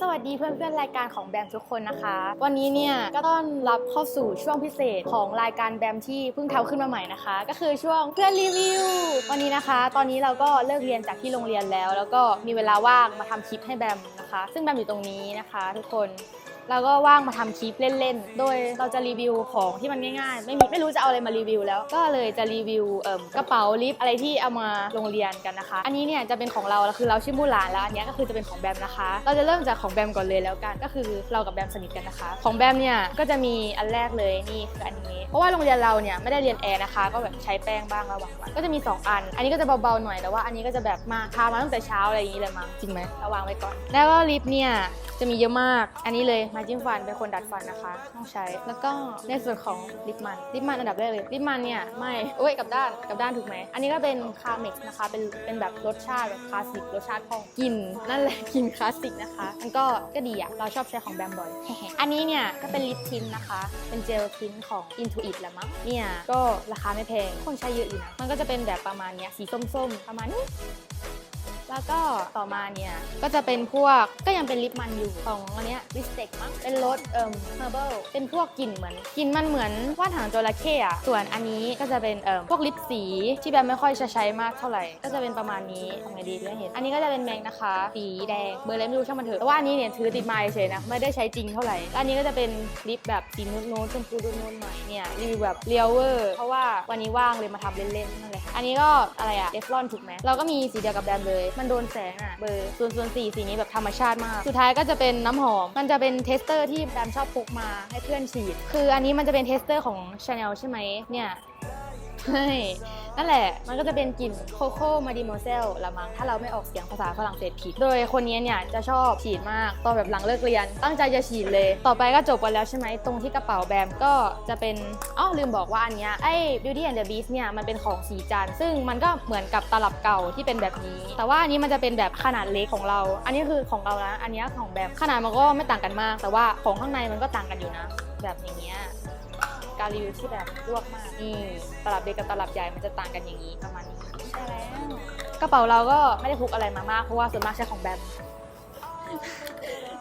สวัสดีเพื่อนๆรายการของแบมทุกคนนะคะ วันนี้เนี่ยก็ต้อนรับเข้าสู่ช่วงพิเศษของรายการแบมที่เพิ่งเท้าขึ้นมาใหม่นะคะ ก็คือช่วงเพื่อนรีวิว วันนี้นะคะ ตอนนี้เราก็เลิกเรียนจากที่โรงเรียนแล้ว แล้วก็มีเวลาว่างมาทำคลิปให้แบมนะคะ ซึ่งแบมอยู่ตรงนี้นะคะ ทุกคน แล้วก็ว่างมาทำคลิปเล่นๆ โดยเราจะรีวิวของที่มันง่ายๆ ไม่มีไม่รู้จะเอาอะไรมารีวิวแล้ว ก็เลยจะรีวิวเอ่มกระเป๋าลิปอะไรที่เอามาโรงเรียนกันนะคะ อันนี้เนี่ยจะเป็นของเราแล้วคือเราชื่อมูหลานแล้วอันนี้ก็คือจะเป็นของแบมนะคะ เราจะเริ่มจากของแบมก่อนเลยแล้วกัน ก็คือเรากับแบมสนิทกันนะคะ ของแบมเนี่ยก็จะมีอันแรกเลยนี่คืออันนี้ เพราะว่าโรงเรียนเราเนี่ยไม่ได้เรียนแอร์นะคะ ก็แบบใช้แป้งบ้างระหว่างวันก็จะมี 2 อัน อันนี้ก็จะเบาๆหน่อยแต่ว่าอันนี้ก็จะแบบมาทามาตั้งแต่เช้าอะไรอย่างนี้เลยมั้งจริงไหมเอาวางไว้ก่อน แล้วก็ลิปเนี่ย จะมีเยอะมาก อันนี้เลยมาจิ้มฟันเป็นคนดัดฟันนะคะ ต้องใช้ แล้วก็ในส่วนของลิปมัน ลิปมันอันดับแรกเลย ลิปมันเนี่ยไม่เอ้ยกับด้านกับด้านถูกไหม อันนี้ก็เป็นคาเม็กนะคะ เป็นเป็นแบบรสชาติแบบคลาสสิกรสชาติของกลิ่นนั่นแหละกลิ่นคลาสสิกนะคะมันก็ก็ดีอะเราชอบใช้ของแบมบอยอันนี้เนี่ยก็เป็นลิปทินนะคะ เป็นเจลทินของ Intuit แหละมั้งเนี่ยก็ราคาไม่แพงคนใช้เยอะอยู่นะมันก็จะเป็นแบบประมาณเนี้ยสีส้มๆ ประมาณนี้ แล้วก็ต่อมาเนี่ยก็จะเป็นพวกก็ยังเป็นลิปมันอยู่ของอันเนี้ยลิปสติกมั้งเป็นรสเอ่มเฮอร์เบิลเป็นพวกกลิ่นเหมือนกลิ่นมันเหมือนว่านหางจระเข้อะส่วนอันนี้ก็จะเป็นเอ่มพวกลิปสีที่แบบไม่ค่อยจะใช้มากเท่าไหร่ ก็จะเป็นประมาณนี้ทำไงดีไม่เห็น อันนี้ก็จะเป็นแมงนะคะ สีแดงเบอร์อะไรไม่รู้ช่างมันเถอะแต่ว่าอันนี้เนี่ยถือติดมาเฉยๆนะไม่ได้ใช้จริงเท่าไหร่แล้วอันนี้ก็จะเป็นลิปแบบสีนูนๆชมพูนูนๆหน่อยเนี่ยรีวิวแบบเรียวเวอร์เพราะว่าวันนี้ว่างเลยมาทำเล่นๆนั่นแหละอันนี้ก็อะไรอะเดฟลอนถูกไหมเราก็มีสีเดียวกับแบรนด์เลยมันโดนแสงอะเบอร์ส่วนส่วนสีสีนี้แบบธรรมชาติมาก สุดท้ายก็จะเป็นน้ำหอม มันจะเป็นเทสเตอร์ที่แบรนด์ชอบพกมาให้เพื่อนฉีด คืออันนี้มันจะเป็นเทสเตอร์ของ Chanel ใช่ไหมเนี่ยใช่ นั่นแหละ มันก็จะเป็นกลิ่นโคโค่มาดิโมเซลละมั้งถ้าเราไม่ออกเสียงภาษาฝรั่งเศสผิด โดยคนนี้เนี่ยจะชอบฉีดมากตอนแบบหลังเลิกเรียน ตั้งใจจะฉีดเลย ต่อไปก็จบไปแล้วใช่ไหมตรงที่กระเป๋าแบมก็จะเป็นอ๋อลืมบอกว่าอันเนี้ยไอ้ Beauty and the Beast เนี่ยมันเป็นของสีจันซึ่งมันก็เหมือนกับตลับเก่าที่เป็นแบบนี้ แต่ว่าอันนี้มันจะเป็นแบบขนาดเล็กของเรา อันนี้คือของเรานะอันนี้ของแบมขนาดมันก็ไม่ต่างกันมาก แต่ว่าของข้างในมันก็ต่างกันอยู่นะ แบบอย่างเงี้ย การรีวิวที่แบบลวกมากนี่ตลับเล็กกับตลับใหญ่มันจะต่างกันอย่างนี้ประมาณนี้ใช่แล้วกระเป๋าเราก็ไม่ได้พกอะไรมามากเพราะว่าส่วนมากใช้ของแบรนด์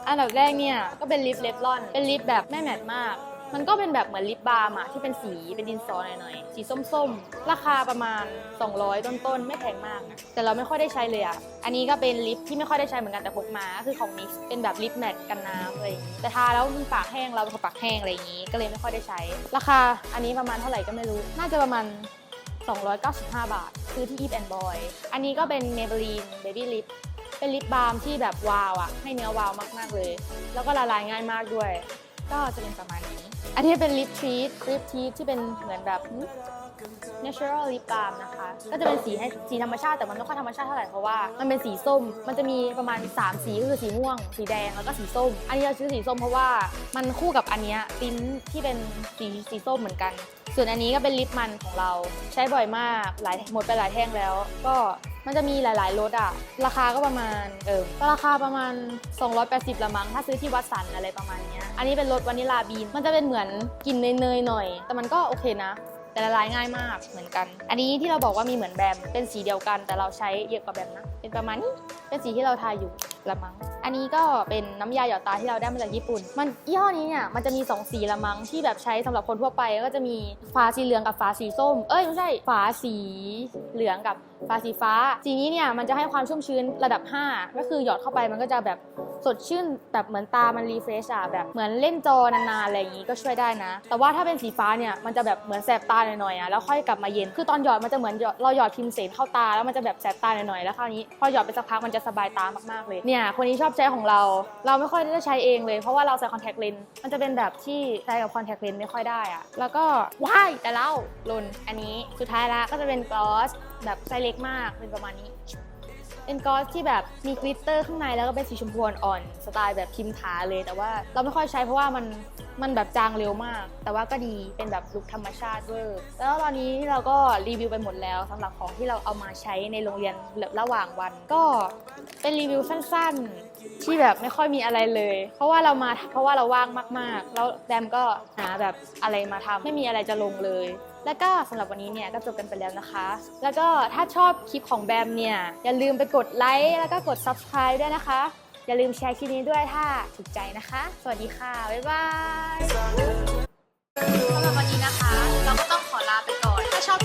อันดับแรกเนี่ยก็เป็นลิปเลฟลอน เป็นลิปแบบไม่แมทมาก มันก็เป็นแบบเหมือนลิปบาล์มอะที่เป็นสีเป็นดินสอหน่อยๆ สีส้มๆ ราคาประมาณ 200 ต้นๆ ไม่แพงมากนะแต่เราไม่ค่อยได้ใช้เลยอะอันนี้ก็เป็นลิปที่ไม่ค่อยได้ใช้เหมือนกันแต่พกมาก็คือของนิสเป็นแบบลิปแมทกันน้ำอะไรอย่างงี้แต่ทาแล้วมันปากแห้งเราเป็นคนปากแห้งอะไรอย่างงี้ ก็เลยไม่ค่อยได้ใช้ ราคาอันนี้ประมาณเท่าไหร่ก็ไม่รู้ น่าจะประมาณ 295 บาท ซื้อที่ Eve and Boy อันนี้ก็เป็น Maybelline Baby Lip เป็นลิปบาล์มที่แบบวาวอะให้เนื้อวาวมากๆเลย แล้วก็ละลายง่ายมากด้วย ก็จะเป็นประมาณนี้ อันนี้เป็นลิปทีทลิปทีทที่เป็นเหมือนแบบ natural lip balm นะคะ ก็จะเป็นสีให้สีธรรมชาติแต่มันไม่ค่อยธรรมชาติเท่าไหร่เพราะว่ามันเป็นสีส้ม มันจะมีประมาณ 3 สีก็คือสีม่วง สีแดงแล้วก็สีส้ม อันนี้เราซื้อสีส้มเพราะว่ามันคู่กับอันเนี้ยติ้นที่เป็นสีสีส้มเหมือนกัน ส่วนอันนี้ก็เป็นลิปมันของเราใช้บ่อยมากหลายหมดไปหลายแท่งแล้ว ก็มันจะมีหลายๆรสอะราคาก็ประมาณเออก็ราคาประมาณ 280 ละมั้งถ้าซื้อที่วัดสันอะไรประมาณเนี้ยอันนี้เป็นรสวานิลาบีน มันจะเป็นเหมือนกลิ่นเนยๆหน่อย แต่มันก็โอเคนะแต่ละลายง่ายมากเหมือนกัน อันนี้ที่เราบอกว่ามีเหมือนแบมเป็นสีเดียวกัน แต่เราใช้เยอะกว่าแบมนะ เป็นประมาณนี้ เป็นสีที่เราทาอยู่ละมั้ง อันนี้ก็เป็นน้ำยาหยอดตาที่เราได้มาจากญี่ปุ่น มันยี่ห้อนี้เนี่ยมันจะมี 2 สีละมั้งที่แบบใช้สำหรับคนทั่วไปก็จะมีฟ้าสีเหลืองกับฟ้าสีส้ม เอ้ยไม่ใช่ฟ้าสีเหลืองกับฟ้าสีฟ้า สีนี้เนี่ยมันจะให้ความชุ่มชื้นระดับ 5 ก็คือหยอดเข้าไปมันก็จะแบบ สดชื่นแบบเหมือนตามันรีเฟรชอะแบบเหมือนเล่นจอนานๆอะไรอย่างงี้ก็ช่วยได้นะ แต่ว่าถ้าเป็นสีฟ้าเนี่ยมันจะแบบเหมือนแสบตาหน่อยๆอะแล้วค่อยกลับมาเย็นคือตอนหยอดมันจะเหมือนเราหยอดพิมพ์เสนเข้าตาแล้วมันจะแบบแสบตาหน่อยๆแล้วคราวนี้พอหยอดไปสักพักมันจะสบายตามากๆเลยเนี่ยคนนี้ชอบใช้ของเรา เราไม่ค่อยได้ใช้เองเลยเพราะว่าเราใส่คอนแทคเลนส์มันจะเป็นแบบที่ใช้กับคอนแทคเลนส์ไม่ค่อยได้อะแล้วก็ว้ายแต่เล่าล่นอันนี้สุดท้ายละก็จะเป็นกลอสแบบไซส์เล็กมากเป็นประมาณนี้ เป็นกอสที่แบบมีกลิตเตอร์ข้างในแล้วก็เป็นสีชมพูอ่อนๆสไตล์แบบพิมพ์ถาเลย แต่ว่าเราไม่ค่อยใช้เพราะว่ามัน มันแบบจางเร็วมาก แต่ว่าก็ดีเป็นแบบลุคธรรมชาติเวอร์แล้วตอนนี้เราก็รีวิวไปหมดแล้วสำหรับของที่เราเอามาใช้ในโรงเรียนระหว่างวัน ก็เป็นรีวิวสั้นๆ ที่แบบไม่ค่อยมีอะไรเลย เพราะว่าเรามาเพราะว่าเราว่างมากๆ แล้วแดมก็หาแบบอะไรมาทำไม่มีอะไรจะลงเลยแล้วก็สำหรับวันนี้เนี่ยก็จบกันไปแล้วนะคะ แล้วก็ถ้าชอบคลิปของแบมเนี่ย อย่าลืมไปกดไลค์แล้วก็กด subscribe ด้วยนะคะ อย่าลืมแชร์คลิปนี้ด้วยถ้าถูกใจนะคะ สวัสดีค่ะ บ๊ายบายสำหรับวันนี้นะคะ เราก็ต้องขอลาไปก่อน ถ้าชอบ